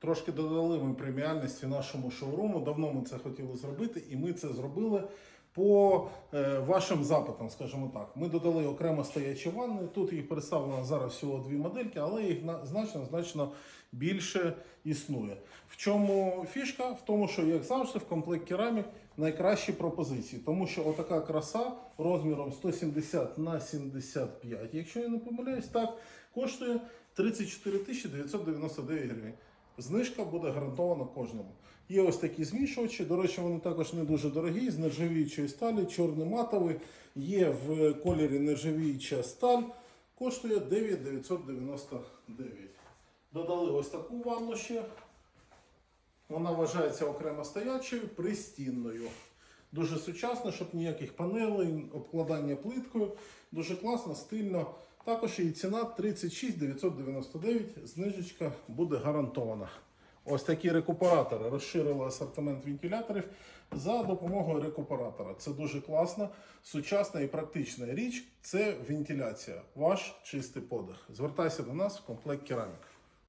Трошки додали ми преміальності нашому шоуруму. Давно ми це хотіли зробити, і ми це зробили по е, вашим запитам, скажімо так. Ми додали окремо стоячі ванни. Тут їх представлено зараз всього дві модельки, але їх на- значно значно більше існує. В чому фішка? В тому, що як завжди, в комплект керамік найкращі пропозиції, тому що отака краса розміром 170 на 75, якщо я не помиляюсь, так коштує 34 тисячі 999 гривень. Знижка буде гарантована кожному. Є ось такі змішувачі. До речі, вони також не дуже дорогі, з нержавіючої сталі, чорний матовий. Є в кольорі нержавіюча сталь. Коштує 9,999. Додали ось таку ванну ще. Вона вважається окремо стоячою, пристінною. Дуже сучасно, щоб ніяких панелей, обкладання плиткою. Дуже класно, стильно. Також і ціна 36 999, знижечка буде гарантована. Ось такі рекуператори. Розширили асортимент вентиляторів за допомогою рекуператора. Це дуже класна, сучасна і практична річ. Це вентиляція. Ваш чистий подих. Звертайся до нас в комплект керамік.